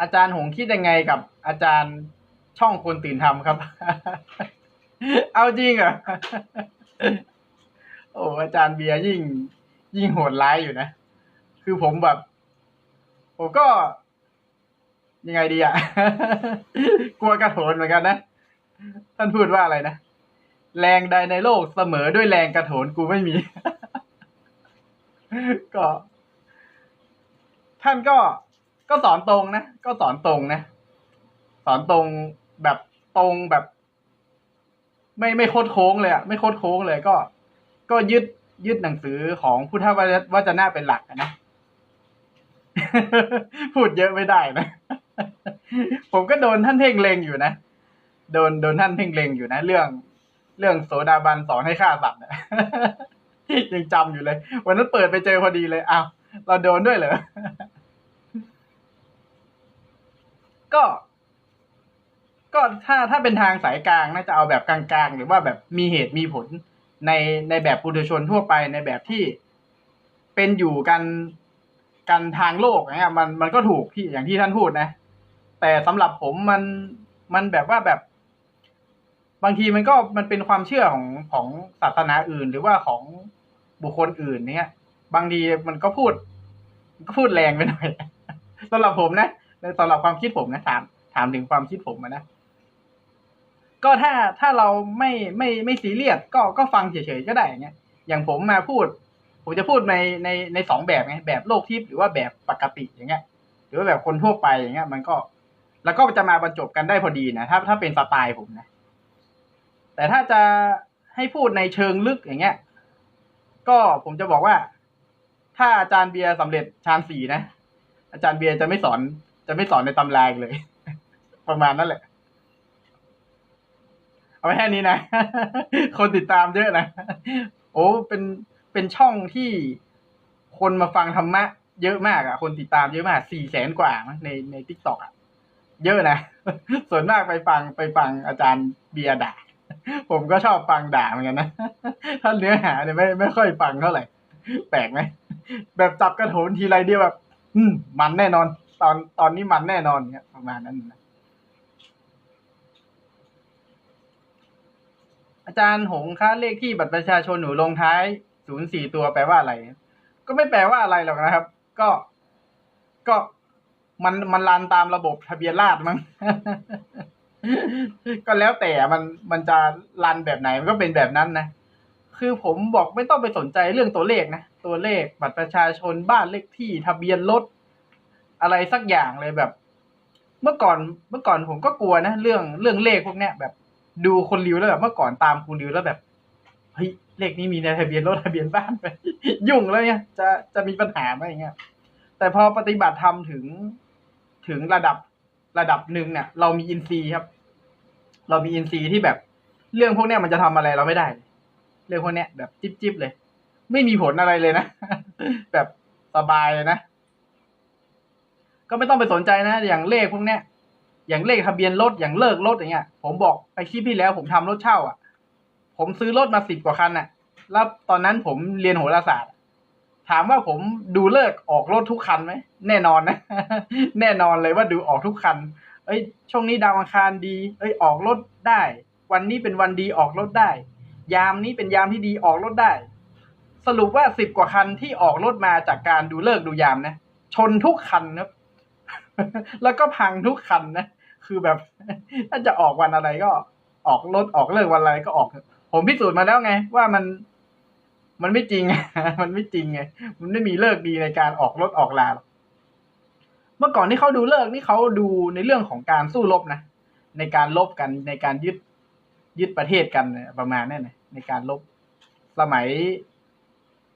อาจารย์หงคิดยังไงกับ อาจารย์ช่องคนตื่นทำครับ เอาจริงเหรอโอ้อาจารย์เบียร์ยิ่ง ยิ่งโหดร้ายอยู่นะ คือผมแบบ ผมก็ ยังไงดีอะกลัวกระโถนเหมือนกันนะ ท่านพูดว่าอะไรนะ แรงใดในโลกเสมอด้วยแรงกระโถนกูไม่มี ก็ ท่านก็ ก็สอนตรงนะ ก็สอนตรงนะ สอนตรงแบบตรงแบบ ไม่ไม่โคดโค้งเลยอะไม่โคดโค้งเลยก็ ก็ยึดยึดหนังสือของพุทธวจนะเป็นหลักนะพูดเยอะไม่ได้นะ ผมก็โดนท่านเพ่งเลงอยู่นะ โดนโดนท่านเพ่งเลงอยู่นะ เรื่อง เรื่องโสดาบันสอนให้ฆ่าสัตว์นะยังจำอยู่เลย วันนั้นเปิดไปเจอพอดีเลยอ้าวเราโดนด้วยเหรอ ก็ ก็ถ้าถ้าเป็นทางสายกลางน่าจะเอาแบบกลางๆ หรือว่าแบบมีเหตุมีผลในในแบบปุถุชนทั่วไปในแบบที่เป็นอยู่กันกันทางโลกเงี้ยมันมันก็ถูกที่อย่างที่ท่านพูดนะ แต่สำหรับผมมันมันแบบว่าแบบ บางทีมันก็มันเป็นความเชื่อของของศาสนาอื่น หรือว่าของบุคคลอื่นเนี้ยบางทีมันก็พูดมันก็พูดแรงไปหน่อยสำหรับผมนะ สำหรับความคิดผมนะถามถามถึงความคิดผมอะนะก็ถ้าถ้าเราไม่ไม่ไม่ซีเรียสก็ก็ฟังเฉยๆก็ได้อย่างเงี้ยอย่างผมมาพูด ผมจะพูดในในในสองแบบไงแบบโลกทิพย์หรือว่าแบบปกติอย่างเงี้ย หรือว่าแบบคนทั่วไปอย่างเงี้ย มันก็ แล้วก็จะมาบรรจบกันได้พอดีนะถ้าถ้าเป็นสไตล์ผมนะ แต่ถ้าจะให้พูดในเชิงลึกอย่างเงี้ย ก็ผมจะบอกว่า ถ้าอาจารย์เบียร์สำเร็จฌานสี่นะอาจารย์เบียร์จะไม่สอน จะไม่สอนในตำราเลย ประมาณนั้นแหละ เอาไว้แค่นี้นะ คนติดตามเยอะนะ โอ้เป็นเป็นช่องที่คนมาฟังธรรมะเยอะมากอะ คนติดตามเยอะมากสี่แสนกว่าในในทิกตอกอะ เยอะนะ ส่วนมากไปฟังไปฟังอาจารย์เบียด่า ผมก็ชอบฟังด่าเหมือนกันนะ ถ้าเนื้อหาเนี่ยไม่ไม่ค่อยฟังเท่าไหร่ แปลกไหม แบบจับกระโถนทีไรเดียวแบบ อืม มันแน่นอน ตอนตอนนี้มันแน่นอนเนี่ยประมาณนั้นนะอาจารย์หงคะเลขที่บัตรประชาชนหนูลงท้ายศูนย์สี่ตัวแปลว่าอะไร ก็ไม่แปลว่าอะไรหรอกนะครับ ก็ก็มันมันรันตามระบบทะเบียนราษฎรมั้งก็แล้วแต่มันมันจะรันแบบไหนมันก็เป็นแบบนั้นนะ คือผมบอกไม่ต้องไปสนใจเรื่องตัวเลขนะ ตัวเลขบัตรประชาชนบ้านเลขที่ทะเบียนรถ อะไรสักอย่างเลยแบบ เมื่อก่อนเมื่อก่อนผมก็กลัวนะ เรื่องเรื่องเลขพวกเนี้ยแบบ ดูคนริวแล้วแบบเมื่อก่อนตามคุณริวแล้วแบบเฮ้ยเลขนี้มีในทะเบียนรถทะเบียนบ้านไปยุ่งแล้วเนี่ยจะจะมีปัญหาไหมอย่างเงี้ยแต่พอปฏิบัติธรรมถึงถึงระดับระดับหนึ่งเนี่ย เรามีอินทรีย์ครับ เรามีอินทรีย์ที่แบบ เรื่องพวกเนี้ยมันจะทำอะไรเราไม่ได้ เรื่องพวกเนี้ยแบบจิ๊บจิ๊บเลย ไม่มีผลอะไรเลยนะ แบบสบายเลยนะ ก็ไม่ต้องไปสนใจนะ อย่างเลขพวกเนี้ยอย่างเลขทะเบียนรถอย่างเลิกรถอย่างเงี้ย ผมบอกไปคลิปที่แล้วผมทำรถเช่า อะ ผมซื้อรถมาสิบกว่าคันอะ แล้วตอนนั้นผมเรียนโหราศาสตร์ ถามว่าผมดูเลิกออกรถทุกคันไหมแน่นอนนะ แน่นอนเลยว่าดูออกทุกคัน เอ้ย ช่วงนี้ดาวอังคารดี เอ้ยออกรถได้ วันนี้เป็นวันดีออกรถได้ ยามนี้เป็นยามที่ดีออกรถได้ สรุปว่าสิบกว่าคันที่ออกรถมาจากการดูเลิกดูยามนะชนทุกคันครับ แล้วก็พังทุกคันนะ คือแบบ ถ้าจะออกวันอะไรก็ออกรถออกเลิกวันอะไรก็ออก ผมพิสูจน์มาแล้วไง ว่ามัน มันไม่จริงมันไม่จริงไง มันไม่มีเลิกดีในการออกรถออกลาเมื่อก่อนที่เขาดูเลิกนี่เขาดูในเรื่องของการสู้รบนะ ในการลบกันในการยึดยึดประเทศกันประมาณนั้นะในการลบสมัย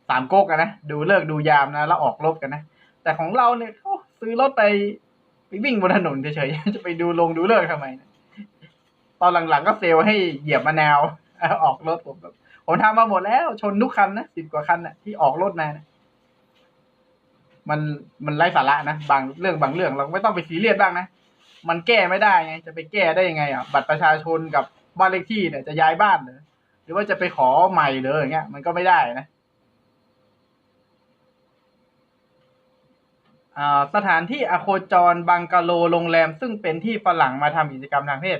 สามก๊กนะดูเลิกดูยามนะแล้วออกรบกันนะแต่ของเราเนี่ยโอ้ซื้อรถไป ไปวิ่งบนถนนเฉยๆจะไปดูลงดูเลิกทำไม ตอนหลังๆก็เซลให้เหยียบมะนาวออกรถผมแบบผมทำมาหมดแล้ว ชนทุกคันนะสิบกว่าคันนะที่ออกรถมานะมันมันไร้สาระนะบางเรื่องบางเรื่องเราไม่ต้องไปซีเรียสบ้างนะมันแก้ไม่ได้ไง จะไปแก้ได้ยังไงอะบัตรประชาชนกับบ้านเลขที่เนี่ยจะย้ายบ้านเหรอหรือว่าจะไปขอใหม่เลยอย่างเงี้ยมันก็ไม่ได้นะ อ่า สถานที่อโคจรบังกะโลโรงแรม ซึ่งเป็นที่ฝรั่งมาทำกิจกรรมทางเพศ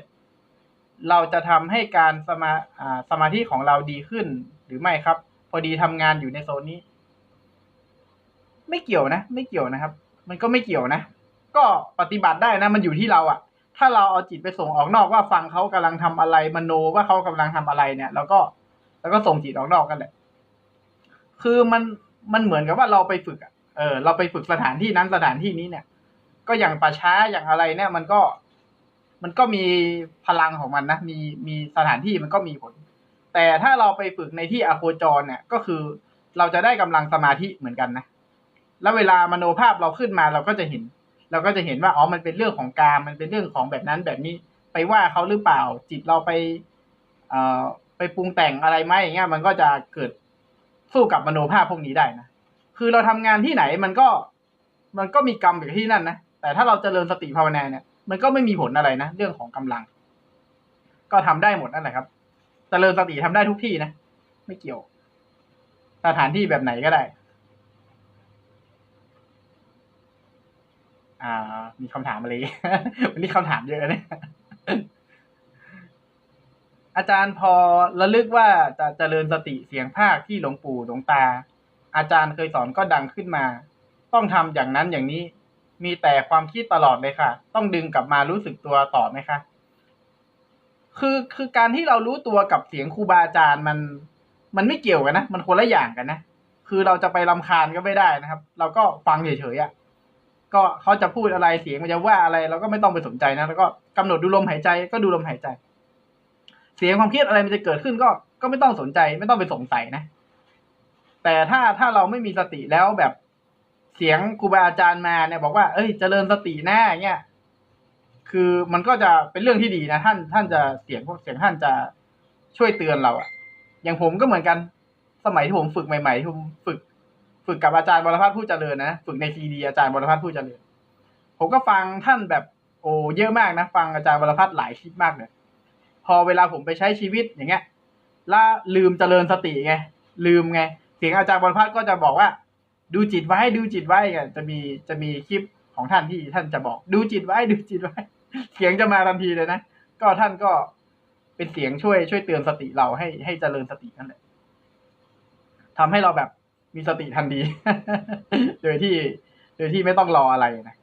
เราจะทำให้การสมาาสมาธิของเราดีขึ้นหรือไม่ครับ พอดีทำงานอยู่ในโซนนี้ ไม่เกี่ยวนะ ไม่เกี่ยวนะครับ มันก็ไม่เกี่ยวนะ ก็ปฏิบัติได้นะ มันอยู่ที่เราอะถ้าเราเอาจิตไปส่งออกนอกว่าฟังเขากำลังทำอะไรมโนว่าเขากำลังทำอะไรเนี่ยแล้วก็แล้วก็ส่งจิตออกนอกกันแหละ คือมันมันเหมือนกับว่าเราไปฝึกอะ เออเราไปฝึกสถานที่นั้นสถานที่นี้เนี่ย ก็อย่างป่าช้าอย่างอะไรเนี่ย มันก็ มันก็มีพลังของมันนะมีมีสถานที่มันก็มีผล แต่ถ้าเราไปฝึกในที่อโคจรเนี่ย ก็คือเราจะได้กำลังสมาธิเหมือนกันนะแล้วเวลามโนภาพเราขึ้นมาเราก็จะเห็น เราก็จะเห็นว่าอ๋อมันเป็นเรื่องของการมันเป็นเรื่องของแบบนั้นแบบนี้ ไปว่าเขาหรือเปล่า จิตเราไป เอ่อไปปรุงแต่งอะไรไหมอย่างเงี้ยมันก็จะเกิดสู้กับมโนภาพพวกนี้ได้นะ คือเราทำงานที่ไหนมันก็ มันก็มีกรรมอยู่ที่นั่นนะ แต่ถ้าเราเจริญสติภาวนาเนี่ย มันก็ไม่มีผลอะไรนะ เรื่องของกำลัง ก็ทำได้หมดนั่นแหละครับเจริญสติทำได้ทุกที่นะ ไม่เกี่ยว สถานที่แบบไหนก็ได้ อ่า มีคำถามอะไร วันนี้คำถามเยอะเนี่ยอาจารย์พอระลึกว่าจะเจริญสติเสียงภาคที่หลวงปู่หลวงตา อาจารย์เคยสอนก็ดังขึ้นมา ต้องทำอย่างนั้นอย่างนี้ มีแต่ความคิดตลอดเลยค่ะ ต้องดึงกลับมารู้สึกตัวต่อไหมคะ คือคือการที่เรารู้ตัวกับเสียงครูบาอาจารย์มัน มันไม่เกี่ยวกันนะ มันคนละอย่างกันนะ คือเราจะไปรำคาญก็ไม่ได้นะครับ เราก็ฟังเฉยๆอะก็เขาจะพูดอะไรเสียงมันจะว่าอะไรเราก็ไม่ต้องไปสนใจนะแล้วก็กำหนดดูลมหายใจก็ดูลมหายใจ เสียงความเคิดอะไรมันจะเกิดขึ้นก็ก็ไม่ต้องสนใจ ไม่ต้องไปสงสัยนะ แต่ถ้าถ้าเราไม่มีสติแล้วแบบเสียงครูบาอาจารย์มาเนี่ยบอกว่า เอ้ย เจริญสติแน่เงี้ยคือมันก็จะเป็นเรื่องที่ดีนะท่าน ท่านจะเสียงพวกเสียงท่านจะช่วยเตือนเราอะอย่างผมก็เหมือนกัน สมัยที่ผมฝึกใหม่ๆที่ผมฝึก ฝึกกับอาจารย์บรพัฒน์ผู้เจริญนะฝึกในซีดีอาจารย์บรพัฒน์ผู้เจริญ ผมก็ฟังท่านแบบโอ้เยอะมากนะ ฟังอาจารย์บรพัฒน์หลายคลิปมากเลยพอเวลาผมไปใช้ชีวิตอย่างเงี้ยแล้วลืมเจริญสติไงลืมไง เสียงอาจารย์บอลพัดก็จะบอกว่า ดูจิตไว้ดูจิตไว้กันจะมีจะมีคลิปของท่านที่ท่านจะบอก ดูจิตไว้ดูจิตไว้ เสียงจะมาทันทีเลยนะก็ท่านก็เป็นเสียงช่วยช่วยเตือนสติเราให้ให้เจริญสตินั่นแหละทำให้เราแบบมีสติทันทีโดยที่ โดยที่ไม่ต้องรออะไรนะ